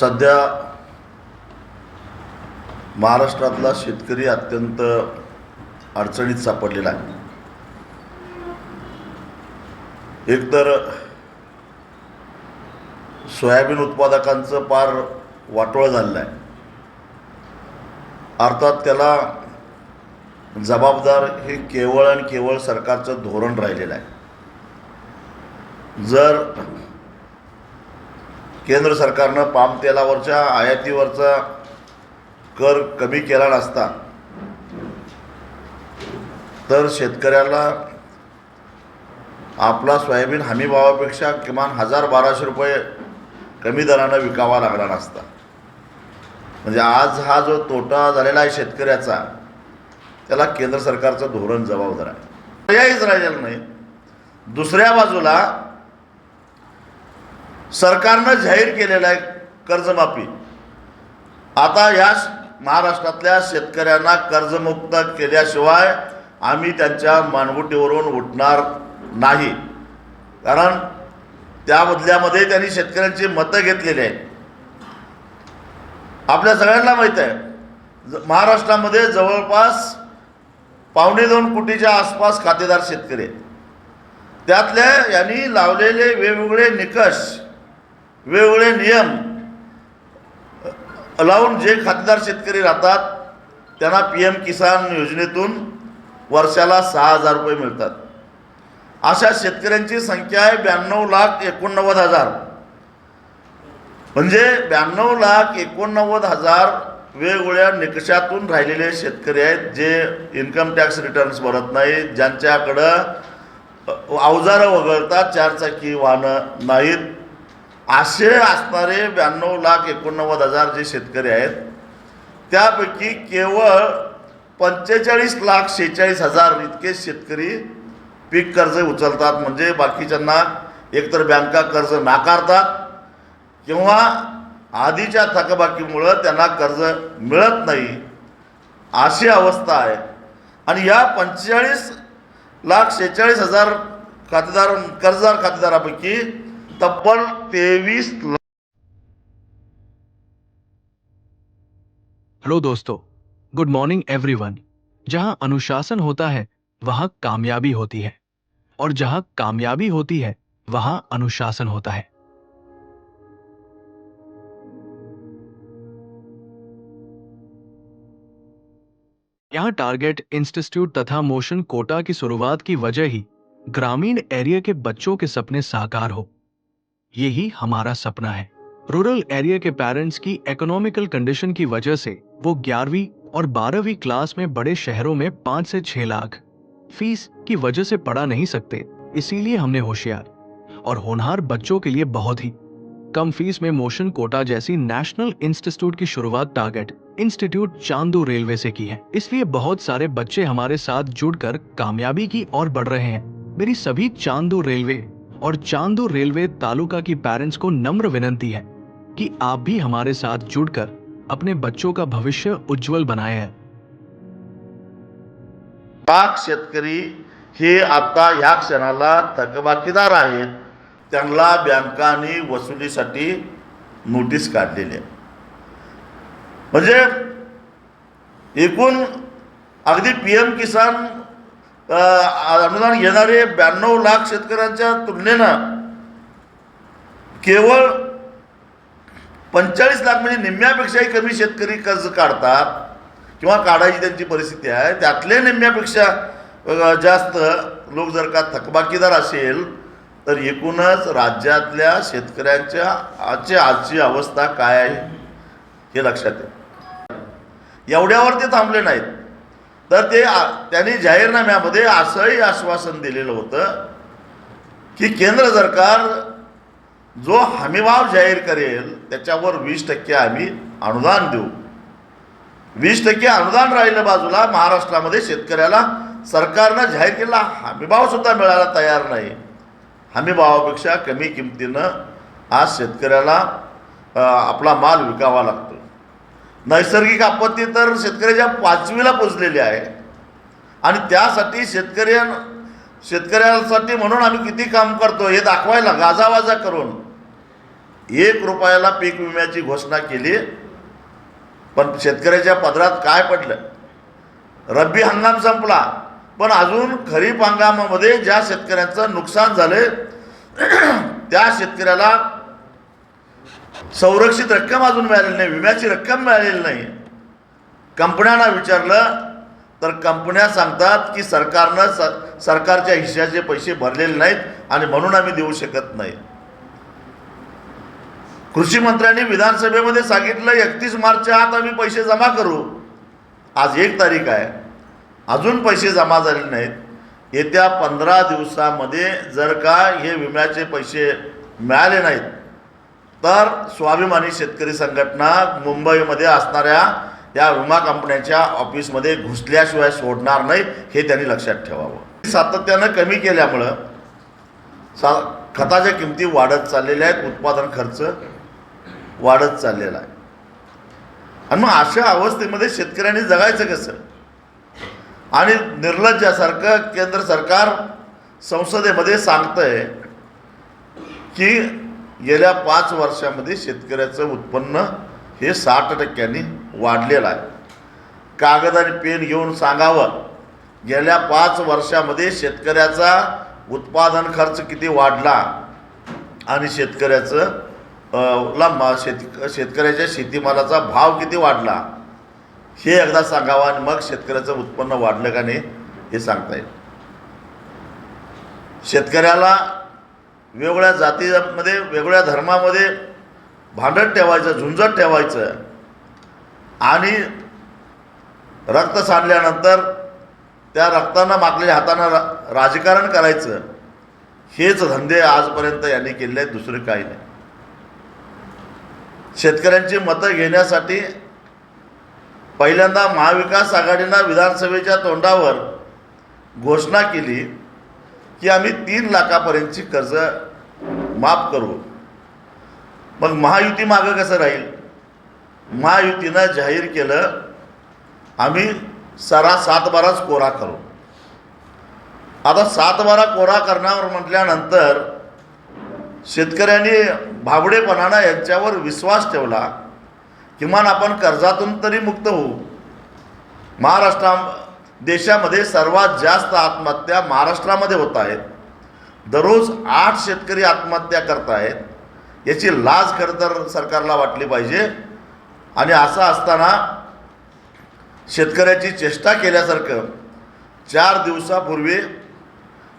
सध्या महाराष्ट्रातला शेतकरी अत्यंत अडचणीत सापडलेला आहे. एकतर सोयाबीन उत्पादकांचं पार वाटोळं झालेलं आहे. अर्थात त्याला जबाबदार हे केवळ आणि केवळ सरकारचं धोरण राहिलेलं आहे. जर केंद्र सरकारनं पामतेलावरच्या आयातीवरचा कर कमी केला नसता. तर शेतकऱ्याला आपला सोयाबीन हमी भावापेक्षा किमान हजार बाराशे रुपये कमी दरानं विकावा लागला नसता. म्हणजे आज हा जो तोटा झालेला आहे शेतकऱ्याचा त्याला केंद्र सरकारचं धोरण जबाबदार आहे. पर्यायच राहिलेला नाही. दुसऱ्या बाजूला सरकारनं जाहीर केलेलं आहे कर्जमाफी. आता या महाराष्ट्रातल्या शेतकऱ्यांना कर्जमुक्त केल्याशिवाय आम्ही त्यांच्या मानगुटीवरून उठणार नाही. कारण त्या बदल्यामध्ये त्यांनी शेतकऱ्यांची मतं घेतलेली आहेत. आपल्या सगळ्यांना माहीत आहे ज- महाराष्ट्रामध्ये जवळपास पावणे दोन कोटीच्या आसपास खातेदार शेतकरी आहेत. त्यातल्या यांनी लावलेले वेगवेगळे निकष वेगवेगळे नियम लावून जे खातेदार शेतकरी राहतात त्यांना पी एम किसान योजनेतून वर्षाला सहा हजार रुपये मिळतात. अशा शेतकऱ्यांची संख्या आहे ब्याण्णव लाख एकोणनव्वद हजार. म्हणजे ब्याण्णव लाख एकोणनव्वद हजार वेगवेगळ्या निकषातून राहिलेले शेतकरी आहेत जे इन्कम टॅक्स रिटर्न्स भरत नाहीत ज्यांच्याकडं अवजारं वगळता चारचाकी वाहनं नाहीत असे असणारे ब्याण्णव लाख एकोणनव्वद हजार जे शेतकरी आहेत त्यापैकी केवळ पंचेचाळीस लाख शेहेचाळीस हजार इतके शेतकरी पीक कर्ज उचलतात. म्हणजे बाकीच्यांना एकतर बँका कर्ज नाकारतात किंवा आधीच्या थकबाकीमुळं त्यांना कर्ज मिळत नाही. अशी अवस्था आहे. आणि या पंचेचाळीस लाख शेहेचाळीस हजार खातेदार कर्जदार खातेदारापैकी तब्बल तेवीस हेलो दोस्तों गुड मॉर्निंग एवरीवन जहाँ अनुशासन होता है, वहाँ कामयाबी होती है। और जहाँ कामयाबी होती है, वहाँ अनुशासन होता है। यहाँ टारगेट इंस्टीट्यूट तथा मोशन कोटा की शुरुआत की वजह ही ग्रामीण एरिया के बच्चों के सपने साकार हो। यही हमारा सपना है। रूरल एरिया के पेरेंट्स की इकोनॉमिकल कंडीशन की वजह से वो ग्यारहवीं और बारहवीं क्लास में बड़े शहरों में पाँच से छह लाख फ़ीस की वजह से पढ़ा नहीं सकते, इसीलिए हमने होशियार। और होनहार बच्चों के लिए बहुत ही कम फ़ीस में मोशन कोटा जैसी नेशनल इंस्टीट्यूट की शुरुआत टारगेट इंस्टीट्यूट चांदू रेलवे से की है। इसलिए बहुत सारे बच्चे हमारे साथ जुड़कर कामयाबी की ओर बढ़ रहे हैं। मेरी सभी चांदू रेलवे और चांदू रेलवे तालुका की पेरेंट्स को नम्र विनंती है कि आप भी हमारे साथ जुड़कर अपने बच्चों का भविष्य उज्जवल बनाए हैं। लाख शेतकरी हे आता ह्या क्षणाला थकबाकीदार आहेत त्यांना बँकांनी वसुलीसाठी नोटीस काढलेली. म्हणजे एकूण अगदी पी एम किसान अनुदान घेणारे ब्याण्णव लाख शेतकऱ्यांच्या तुलनेनं केवळ पंचेचाळीस लाख म्हणजे निम्म्यापेक्षाही कमी शेतकरी कर्ज काढतात किंवा काढायची त्यांची परिस्थिती आहे. त्यातले निम्म्यापेक्षा जास्त लोक जर का थकबाकीदार असेल तर एकूणच राज्यातल्या शेतकऱ्यांच्या आजची आजची अवस्था काय आहे हे लक्षात येईल. एवढ्यावर ते थांबले नाहीत. तर ते त्यांनी जाहीरनाम्यामध्ये असंही आश्वासन दिलेलं होतं की केंद्र सरकार जो हमीभाव जाहीर करेल त्याच्यावर वीस टक्के आम्ही अनुदान देऊ. वीस टक्के अनुदान राहिलं बाजूला महाराष्ट्रामध्ये शेतकऱ्याला सरकारनं जाहीर केलेला हमीभावसुद्धा मिळायला तयार नाही. हमीभावापेक्षा कमी किमतीनं आज शेतकऱ्याला आपला माल विकावा लागतो. नैसर्गिक आपत्ती तर शेतकऱ्याच्या पाचवीला पोचलेली आहे. आणि त्यासाठी शेतकऱ्यां शेतकऱ्यांसाठी म्हणून आम्ही किती काम करतो हे दाखवायला गाजावाजा करून एक रुपयाला पीक विम्याची घोषणा केली. पण शेतकऱ्याच्या पदरात काय पडलं? रब्बी हंगाम संपला. पण अजून खरीप हंगामामध्ये ज्या शेतकऱ्यांचं नुकसान झालं त्या शेतकऱ्याला संरक्षित रक्कम अजून मिळालेली नाही. विम्याची रक्कम मिळालेली नाही कंपन्यांना विचारलं तर कंपन्या सांगतात की सरकारनं स सरकारच्या हिश्श्याचे पैसे भरलेले नाहीत आणि म्हणून आम्ही देऊ शकत नाही. कृषी मंत्र्यांनी विधानसभेमध्ये सांगितलं एकतीस मार्चच्या आत आम्ही पैसे जमा करू. आज एक तारीख आहे. अजून पैसे जमा झालेले नाहीत. येत्या पंधरा दिवसामध्ये जर का हे विम्याचे पैसे मिळाले नाहीत तर स्वाभिमानी शेतकरी संघटना मुंबईमध्ये असणाऱ्या या विमा कंपन्यांच्या ऑफिसमध्ये घुसल्याशिवाय सोडणार नाही हे त्यांनी लक्षात ठेवावं. सातत्यानं कमी केल्यामुळं सा खताच्या किमती वाढत चाललेल्या आहेत उत्पादन खर्च वाढत चाललेला आहे. आणि मग अशा अवस्थेमध्ये शेतकऱ्यांनी जगायचं कसं? आणि निर्लज्जासारखं केंद्र सरकार संसदेमध्ये सांगतंय की गेल्या पाच वर्षामध्ये शेतकऱ्याचं उत्पन्न हे साठ टक्क्यांनी वाढलेलं आहे. कागद आणि पेन घेऊन सांगावं गेल्या पाच वर्षामध्ये शेतकऱ्याचा उत्पादन खर्च किती वाढला आणि शेतकऱ्याचं लांबा शेत शेतकऱ्याच्या शेतीमालाचा भाव किती वाढला हे एकदा सांगावं आणि मग शेतकऱ्याचं उत्पन्न वाढलं का नाही हे सांगता येईल. शेतकऱ्याला वेगवेगळ्या जातीमध्ये वेगवेगळ्या धर्मामध्ये भांडण ठेवायचं झुंजत ठेवायचं. आणि रक्त सांडल्यानंतर त्या रक्तानं मागलेल्या हातानं रा राजकारण करायचं. हेच धंदे आजपर्यंत यांनी केले आहेत दुसरे काही नाही. शेतकऱ्यांची मतं घेण्यासाठी पहिल्यांदा महाविकास आघाडीनं विधानसभेच्या तोंडावर घोषणा केली की आम्ही तीन लाखापर्यंतची कर्ज माफ करू. मग महायुती मागं कसं राहील? महायुतीनं जाहीर केलं आम्ही सरा सातबाराच कोरा करू. आता सातबारा कोरा करण्यावर म्हटल्यानंतर शेतकऱ्यांनी भाबडेपणानं यांच्यावर विश्वास ठेवला किमान आपण कर्जातून तरी मुक्त होऊ. महाराष्ट्रा देशामध्ये सर्वात जास्त आत्महत्या महाराष्ट्रामध्ये होत आहेत. दररोज आठ शेतकरी आत्महत्या करत आहेत याची लाज खरं तर सरकारला वाटली पाहिजे. आणि असं असताना शेतकऱ्याची चेष्टा केल्यासारखं चार दिवसापूर्वी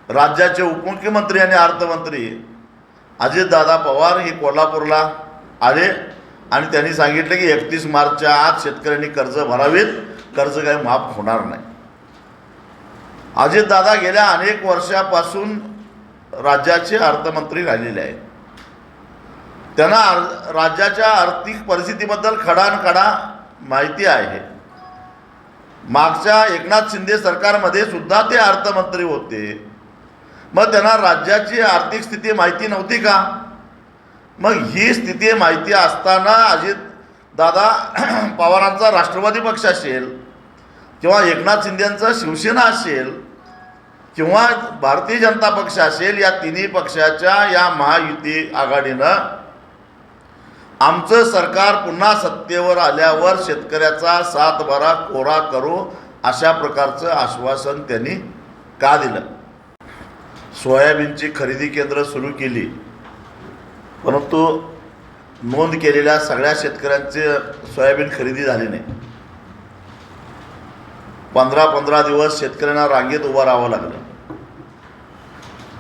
राज्याचे उपमुख्यमंत्री आणि अर्थमंत्री अजितदादा पवार हे कोल्हापूरला आले आणि त्यांनी सांगितलं की एकतीस मार्चच्या आत शेतकऱ्यांनी कर्ज भरावीत कर्ज काही माफ होणार नाही. अजितदादा गेल्या अनेक वर्षापासून राज्याचे अर्थमंत्री राहिलेले आहेत. त्यांना आर- राज्याच्या आर्थिक परिस्थितीबद्दल खडानखडा माहिती आहे. मागच्या एकनाथ शिंदे सरकारमध्ये सुद्धा ते अर्थमंत्री होते. मग त्यांना राज्याची आर्थिक स्थिती माहिती नव्हती का? मग ही स्थिती माहिती असताना अजित दादा पवारांचा राष्ट्रवादी पक्ष असेल किंवा एकनाथ शिंदेंचा शिवसेना असेल किंवा भारतीय जनता पक्ष असेल या तिन्ही पक्षाच्या या महायुती आघाडीनं आमचं सरकार पुन्हा सत्तेवर आल्यावर शेतकऱ्याचा सात बारा कोरा करू अशा प्रकारचं आश्वासन त्यांनी का दिलं? सोयाबीनची खरेदी केंद्र सुरू केली. परंतु नोंद केलेल्या सगळ्या शेतकऱ्यांचे सोयाबीन खरेदी झाली नाही. पंधरा पंधरा दिवस शेतकऱ्यांना रांगेत उभं राहावं लागलं.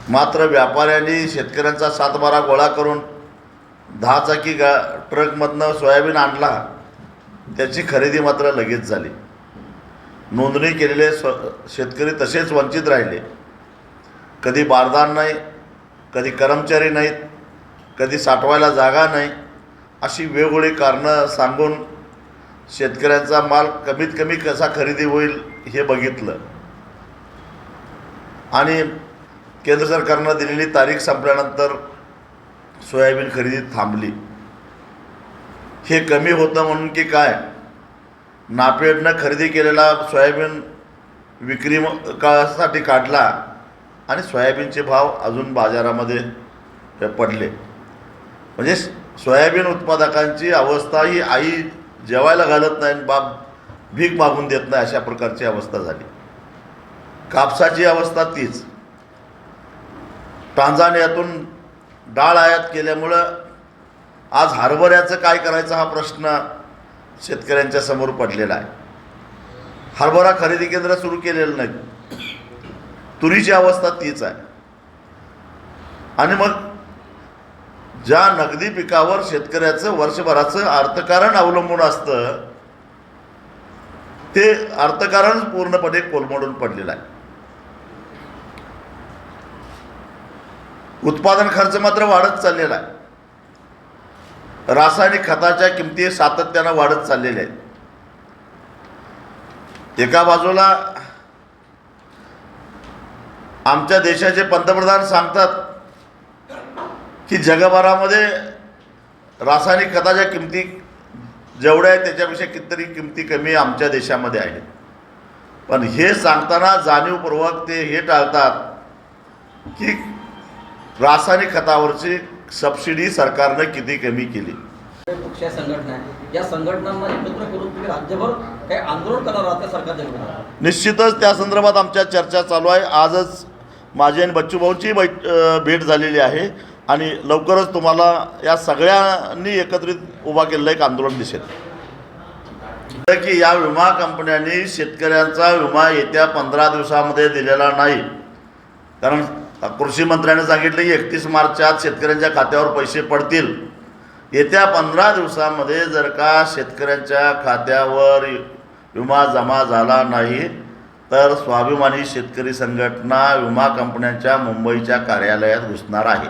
मात्र व्यापाऱ्यांनी शेतकऱ्यांचा सातबारा गोळा करून दहा चाकी गा ट्रकमधनं सोयाबीन आणला. त्याची खरेदी मात्र लगेच झाली. नोंदणी केलेले स्व शेतकरी तसेच वंचित राहिले. कधी बारदान नाही कधी कर्मचारी नाहीत कधी साठवायला जागा नाही अशी वेगवेगळी कारणं सांगून शेतकऱ्यांचा माल कमीत कमी कसा खरेदी होईल हे बघितलं. आणि केंद्र सरकारनं दिलेली तारीख संपल्यानंतर सोयाबीन खरेदी थांबली. हे कमी होतं म्हणून की काय? नापेडनं खरेदी केलेला सोयाबीन विक्री काळासाठी कासाठी काढला आणि सोयाबीनचे भाव अजून बाजारामध्ये पडले. म्हणजे सोयाबीन उत्पादकांची अवस्था ही आई जेवायला घालत नाही आणि बाप भीक मागून देत नाही अशा प्रकारची अवस्था झाली. कापसाची अवस्था तीच. टांझानियातून डाळ आयात केल्यामुळं आज हरभऱ्याचं काय करायचं हा प्रश्न शेतकऱ्यांच्या समोर पडलेला आहे. हरभरा खरेदी केंद्र सुरू केलेलं नाही. तुरीची अवस्था तीच आहे. आणि मग ज्या नगदी पिकावर शेतकऱ्याचं वर्षभराचं अर्थकारण अवलंबून असतं ते अर्थकारण पूर्णपणे कोलमडून पडलेलं आहे. उत्पादन खर्च मात्र वाढत चाललेला आहे. रासायनिक खताच्या किमती सातत्यानं वाढत चाललेल्या आहेत. एका बाजूला आमच्या देशाचे पंतप्रधान सांगतात की जगभरामध्ये रासायनिक खताच्या किमती जेवढ्या आहेत त्याच्यापेक्षा कितीतरी किमती कमी आमच्या देशामध्ये आहेत. पण हे सांगताना जाणीवपूर्वक ते हे टाळतात की रासायनिक खतावरची सबसिडी सरकारनं किती कमी केली? पक्ष या संघटना आहे. या संघटनांना एकत्र करून तुम्ही राज्यभर काही आंदोलन करणार आहात त्या सरकारच्या विरोधात निश्चितच त्या संदर्भात आमच्या चर्चा चालू आहे. आजच माझी आणि बच्चूभाऊंची बैठ भेट झालेली आहे आणि लवकरच तुम्हाला या सगळ्यांनी एकत्रित उभा केलेलं एक आंदोलन दिसेल. की या विमा कंपन्यांनी शेतकऱ्यांचा विमा येत्या पंधरा दिवसामध्ये दिलेला नाही कारण कृषी मंत्र्याने सांगितलं की एकतीस मार्चात शेतकऱ्यांच्या खात्यावर पैसे पडतील. येत्या पंधरा दिवसामध्ये जर का शेतकऱ्यांच्या खात्यावर विमा जमा झाला नाही तर स्वाभिमानी शेतकरी संघटना विमा कंपन्यांच्या मुंबईच्या कार्यालयात घुसणार आहे.